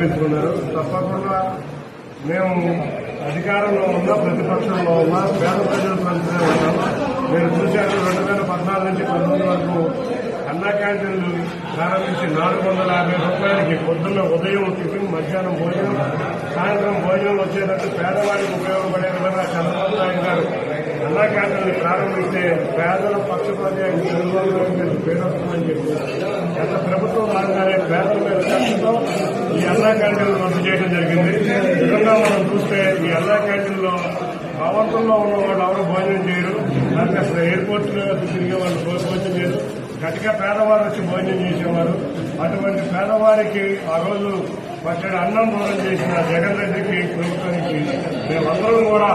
నిరూపించుకున్నారు తప్పకుండా మేము అధికారంలో ఉన్నా ప్రతిపక్షంలో ఉన్నా పేద ప్రజల పంచనే ఉన్నాం మీరు చూశారు రెండు వేల పద్నాలుగు నుంచి పంతొమ్మిది వరకు అన్నా క్యాంటీన్లు ప్రారంభించి నాలుగు వందల యాభై రూపాయలకి పొద్దున్న ఉదయం టిఫిన్ మధ్యాహ్నం భోజనం సాయంత్రం భోజనం వచ్చేటట్టు పేదవాడికి ఉపయోగపడే విధంగా చంద్రబాబు నాయుడు గారు అన్నా క్యాంటీన్లు ప్రారంభిస్తే పేదల పక్షపాతి ఆయన చంద్రబాబు నాయుడు గారికి పేరు చెప్పి గత ప్రభుత్వం రాగానే పేదల మీద కష్టంతో ఈ అన్నా క్యాంటీన్లు రద్దు చేయడం జరిగింది. నిజంగా మనం చూస్తే ఈ అన్నా క్యాంటీన్లో భవంతుల్లో ఉన్న వాళ్ళు ఎవరు భోజనం చేయరు. దానికి అసలు ఎయిర్పోర్ట్ తిరిగే వాళ్ళు భోజనం చేయరు. గట్టిగా పేదవారు వచ్చి భోజనం చేసేవారు. అటువంటి పేదవారికి ఆ రోజు పచ్చడి అన్నం దూరం చేసిన జగన్ రెడ్డికి ప్రభుత్వానికి మేమందరం కూడా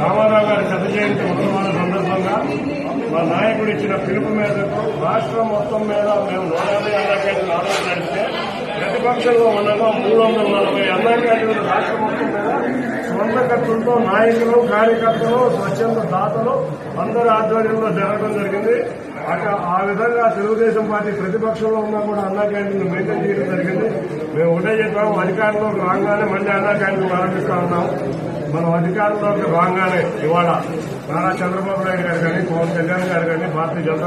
రామారావు గారి కథ జయంతి ఉత్సవాల సందర్భంగా మా నాయకుడు ఇచ్చిన పిలుపు మేరకు రాష్ట్రం మొత్తం మీద మేము నూట యాభై అన్నా ఆర్డర్ నడిస్తే ప్రతిపక్షంలో ఉండగా మూడు వందల నలభై అన్నా రాష్ట్ర రాష్ట్రం మొత్తం మీద సొంత ఖర్చులతో నాయకులు కార్యకర్తలు స్వచ్ఛంద దాతలు అందరి ఆధ్వర్యంలో జరగడం జరిగింది. అక్కడ ఆ విధంగా తెలుగుదేశం పార్టీ ప్రతిపక్షంలో ఉన్నా కూడా అన్నా క్యాంటీన్ మెయింటైన్ చేయడం జరిగింది. మేము ఒకటే చెప్పాము అధికారంలోకి రాగానే మళ్ళీ అన్నా క్యాంటీన్ ప్రారంభిస్తా ఉన్నాము మనం అధికారంలోకి రాగానే ఇవాళ నారా చంద్రబాబు నాయుడు గారు కానీ పవన్ కళ్యాణ్ గారు కానీ భారతీయ జనతా